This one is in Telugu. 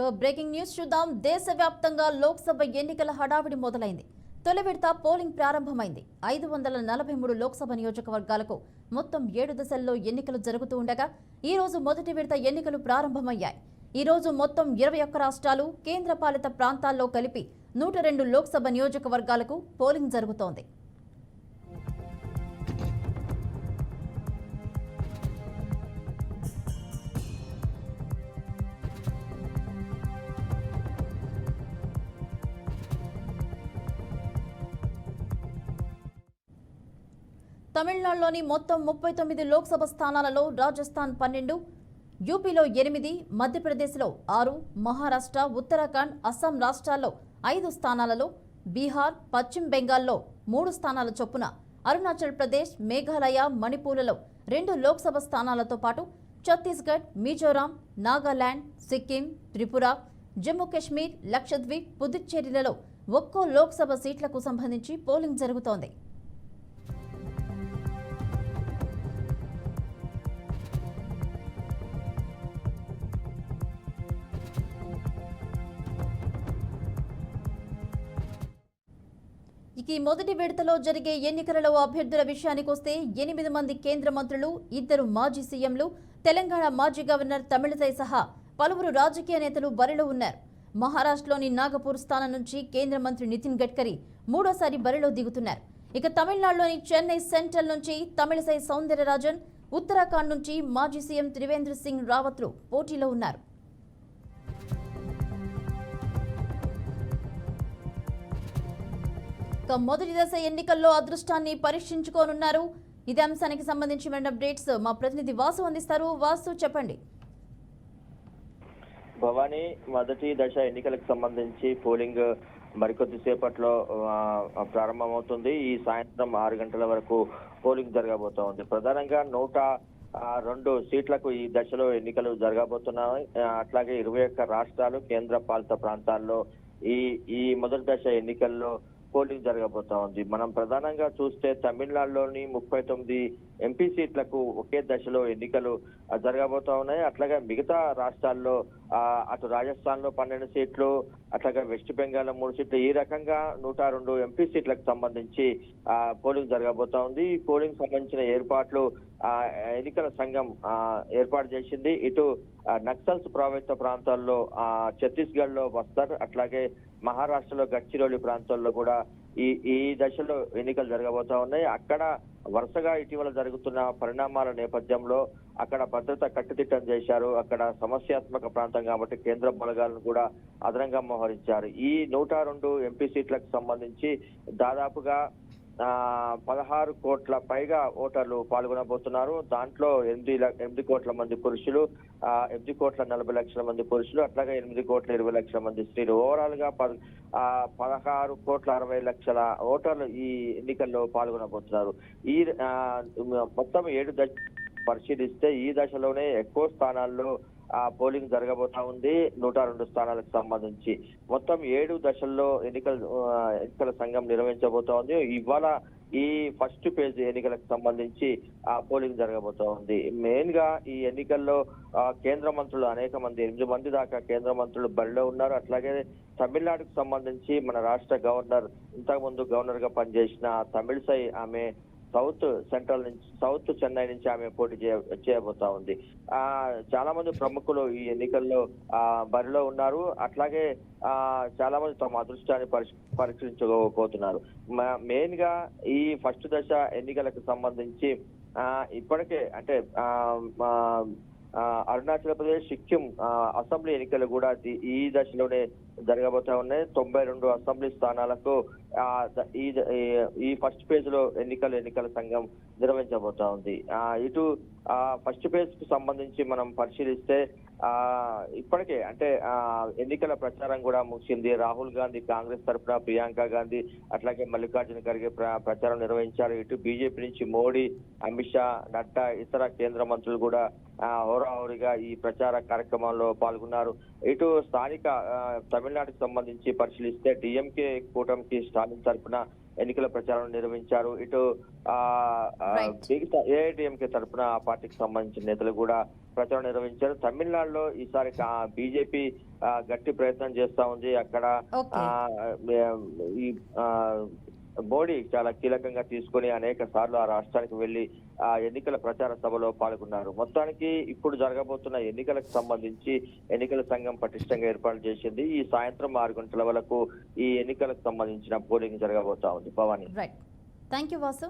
ఇక బ్రేకింగ్ న్యూస్ చూద్దాం. దేశవ్యాప్తంగా లోక్సభ ఎన్నికల హడావిడి మొదలైంది. తొలి విడత పోలింగ్ ప్రారంభమైంది. ఐదు వందల నలభై మూడు లోక్సభ నియోజకవర్గాలకు మొత్తం ఏడు దశల్లో ఎన్నికలు జరుగుతూ ఉండగా ఈ రోజు మొదటి విడత ఎన్నికలు ప్రారంభమయ్యాయి. ఈ రోజు మొత్తం ఇరవై ఒక్క రాష్ట్రాలు కేంద్రపాలిత ప్రాంతాల్లో కలిపి నూట రెండు లోక్సభ నియోజకవర్గాలకు పోలింగ్ జరుగుతోంది. తమిళనాడులోని మొత్తం ముప్పై తొమ్మిది లోక్సభ స్థానాలలో రాజస్థాన్ పన్నెండు యూపీలో ఎనిమిది మధ్యప్రదేశ్లో ఆరు మహారాష్ట్ర ఉత్తరాఖండ్ అస్సాం రాష్ట్రాల్లో ఐదు స్థానాలలో బీహార్ పశ్చిమ బెంగాల్లో మూడు స్థానాల చొప్పున అరుణాచల్ ప్రదేశ్ మేఘాలయ మణిపూర్లలో రెండు లోక్సభ స్థానాలతో పాటు ఛత్తీస్గఢ్ మిజోరాం నాగాలాండ్ సిక్కిం త్రిపుర జమ్మూ కాశ్మీర్ లక్షద్వీప్ పుదుచ్చేరిలలో ఒక్కో లోక్సభ సీట్లకు సంబంధించి పోలింగ్ జరుగుతోంది. ఈ మొదటి విడతలో జరిగే ఎన్నికలలో అభ్యర్థుల విషయానికొస్తే ఎనిమిది మంది కేంద్ర మంత్రులు ఇద్దరు మాజీ సీఎంలు తెలంగాణ మాజీ గవర్నర్ తమిళిసై సహా పలువురు రాజకీయ నేతలు బరిలో ఉన్నారు. మహారాష్ట్రలోని నాగపూర్ స్థానం నుంచి కేంద్ర మంత్రి నితిన్ గడ్కరీ మూడోసారి బరిలో దిగుతున్నారు. ఇక తమిళనాడులోని చెన్నై సెంట్రల్ నుంచి తమిళసై సౌందరరాజన్ ఉత్తరాఖండ్ నుంచి మాజీ సీఎం త్రివేంద్ర సింగ్ రావత్లు పోటీలో ఉన్నారు. ఇక మొదటి దశ ఎన్నికల్లో అదృష్టాన్ని పరీక్షించుకోనున్నారు. ఇదే అంశానికి సంబంధించి మన అప్డేట్స్ మా ప్రతినిధి వాసు అందిస్తారు. వాసు చెప్పండి. భవానీ మొదటి దశ ఎన్నికలకు సంబంధించి పోలింగ్ మరికొద్దిసేపట్లో ప్రారంభమవుతుంది. ఈ సాయంత్రం ఆరు గంటల వరకు పోలింగ్ జరగబోతోంది ప్రధానంగా నూట రెండు సీట్లకు ఈ దశలో ఎన్నికలు జరగబోతున్నాయి. అట్లాగే ఇరవై ఒక్క రాష్ట్రాలు కేంద్ర పాలిత ప్రాంతాల్లో ఈ ఈ మొదటి దశ ఎన్నికల్లో పోలింగ్ జరగబోతా ఉంది. మనం ప్రధానంగా చూస్తే తమిళనాడులోని ముప్పై తొమ్మిది ఎంపీ సీట్లకు ఒకే దశలో ఎన్నికలు జరగబోతా ఉన్నాయి. అట్లాగే మిగతా రాష్ట్రాల్లో అటు రాజస్థాన్లో పన్నెండు సీట్లు అట్లాగే వెస్ట్ బెంగాల్ మూడు సీట్లు. ఈ రకంగా నూట రెండు ఎంపీ సీట్లకు సంబంధించి ఆ, పోలింగ్ జరగబోతా ఉంది. ఈ పోలింగ్ సంబంధించిన ఏర్పాట్లు ఆ, ఎన్నికల సంఘం ఏర్పాటు చేసింది. ఇటు నక్సల్స్ ప్రభావిత ప్రాంతాల్లో ఆ, ఛత్తీస్గఢ్లో బస్తర్ అట్లాగే మహారాష్ట్రలో గడ్చిరోలి ప్రాంతాల్లో కూడా ఈ ఈ దశలో ఎన్నికలు జరగబోతా ఉన్నాయి. అక్కడ వరుసగా ఇటీవల జరుగుతున్న పరిణామాల నేపథ్యంలో అక్కడ భద్రత కట్టుదిట్టం చేశారు. అక్కడ సమస్యాత్మక ప్రాంతం కాబట్టి కేంద్ర బలగాలను కూడా అదనంగా మోహరించారు. ఈ నూట రెండు ఎంపీ సీట్లకు సంబంధించి దాదాపుగా పదహారు కోట్ల పైగా ఓటర్లు పాల్గొనబోతున్నారు. దాంట్లో ఎనిమిది ఎనిమిది కోట్ల మంది పురుషులు ఎనిమిది కోట్ల నలభై లక్షల మంది పురుషులు అట్లాగే ఎనిమిది కోట్ల ఇరవై లక్షల మంది స్త్రీలు. ఓవరాల్గా పదహారు కోట్ల అరవై లక్షల ఓటర్లు ఈ ఎన్నికల్లో పాల్గొనబోతున్నారు. ఈ మొత్తం ఏడు దశ పరిశీలిస్తే ఈ దశలోనే ఎక్కువ స్థానాల్లో పోలింగ్ జరగబోతా ఉంది నూట రెండు స్థానాలకు సంబంధించి. మొత్తం ఏడు దశల్లో ఎన్నికల ఎన్నికల సంఘం నిర్వహించబోతా ఉంది. ఇవాళ ఈ ఫస్ట్ పేజ్ ఎన్నికలకు సంబంధించి ఆ పోలింగ్ జరగబోతా ఉంది. మెయిన్గా ఈ ఎన్నికల్లో కేంద్ర మంత్రులు అనేక మంది ఎనిమిది మంది దాకా కేంద్ర మంత్రులు బరిలో ఉన్నారు. అట్లాగే తమిళనాడుకు సంబంధించి మన రాష్ట్ర గవర్నర్ ఇంతకు ముందు గవర్నర్గా పనిచేసిన తమిళసై ఆమె సౌత్ సెంట్రల్ నుంచి సౌత్ చెన్నై నుంచి ఆమె పోటీ చేయ చేయబోతా ఉంది. ఆ చాలా మంది ప్రముఖులు ఈ ఎన్నికల్లో ఆ బరిలో ఉన్నారు. అట్లాగే ఆ చాలా మంది తమ అదృష్టాన్ని పరిశ్ పరీక్షించబోతున్నారు మెయిన్గా ఈ ఫస్ట్ దశ ఎన్నికలకు సంబంధించి ఆ ఇప్పటికే అంటే ఆ, అరుణాచల్ ప్రదేశ్ సిక్కిం ఆ, అసెంబ్లీ ఎన్నికలు కూడా ఈ దశలోనే జరగబోతా ఉన్నాయి. తొంభై రెండు అసెంబ్లీ స్థానాలకు ఈ ఈ- ఫస్ట్ పేజ్లో ఎన్నికల ఎన్నికల సంఘం నిర్వహించబోతా ఉంది. ఇటు ఆ ఫస్ట్ పేజ్కు సంబంధించి మనం పరిశీలిస్తే ఇప్పటికే అంటే ఆ ఎన్నికల ప్రచారం కూడా ముగిసింది. రాహుల్ గాంధీ కాంగ్రెస్ తరఫున ప్రియాంక గాంధీ అట్లాగే మల్లికార్జున ఖర్గే ప్ర- ప్రచారం నిర్వహించారు. ఇటు బీజేపీ నుంచి మోడీ అమిత్ షా నడ్డా ఇతర కేంద్ర మంత్రులు కూడా ఆ, హోరాహోరీగా ఈ ప్రచార కార్యక్రమంలో పాల్గొన్నారు. ఇటు స్థానిక తమిళనాడుకు సంబంధించి పరిశీలిస్తే డిఎంకే కూటమికి స్టాలిన్ తరఫున ఎన్నికల ప్రచారం నిర్వహించారు. ఇటు ఏఐడిఎంకే తరఫున ఆ పార్టీకి సంబంధించిన నేతలు కూడా ప్రచారం నిర్వహించారు. తమిళనాడులో ఈసారి బీజేపీ గట్టి ప్రయత్నం చేస్తా ఉంది. అక్కడ ఈ మోడీ చాలా కీలకంగా తీసుకొని అనేక సార్లు ఆ రాష్ట్రానికి వెళ్ళి ఆ ఎన్నికల ప్రచార సభలో పాల్గొన్నారు. మొత్తానికి ఇప్పుడు జరగబోతున్న ఎన్నికలకు సంబంధించి ఎన్నికల సంఘం పటిష్టంగా ఏర్పాటు చేసింది. ఈ సాయంత్రం ఆరు గంటల వరకు ఈ ఎన్నికలకు సంబంధించిన పోలింగ్ జరగబోతా ఉంది. భవానీ. Thank you Vasu